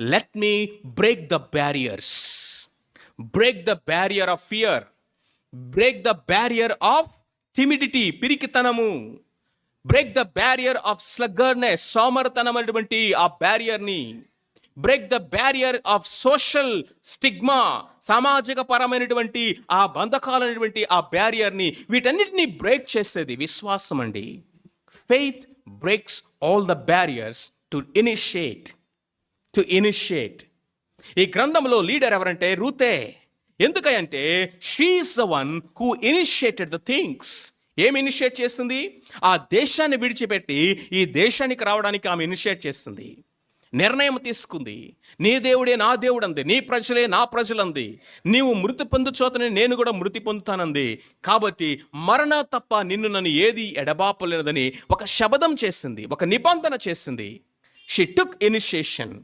Let me break the barriers break the barrier of fear break the barrier of timidity పిరికితనము. Break the barrier of sluggishness సోమరతనం అనేటువంటి ఆ బ్యారియర్ని break the barrier of social stigma సామాజిక పరమైనటువంటి ఆ బంధకాలైనటువంటి ఆ బ్యారియర్ని వీటన్నిటిని break చేసేది విశ్వాసం అండి faith breaks all the barriers to initiate to initiate ఈ గ్రంథంలో లీడర్ ఎవరంటే రూతే. ఎందుకంటే she is the one who initiated the things ఏం ఇనిషియేట్ చేస్తుంది? ఆ దేశాన్ని విడిచిపెట్టి ఈ దేశానికి రావడానికి ఆమె ఇనిషియేట్ చేస్తుంది. నిర్ణయం తీసుకుంది. నీ దేవుడే నా దేవుడు అంది నీ ప్రజలే నా ప్రజలంది. నీవు మృతి పొందు చోతనే నేను కూడా మృతి పొందుతానంది. కాబట్టి మరణ తప్ప నిన్ను నన్ను ఏది ఎడబాపలేదని ఒక శబదం చేసింది ఒక నిబంధన చేసింది. She took initiation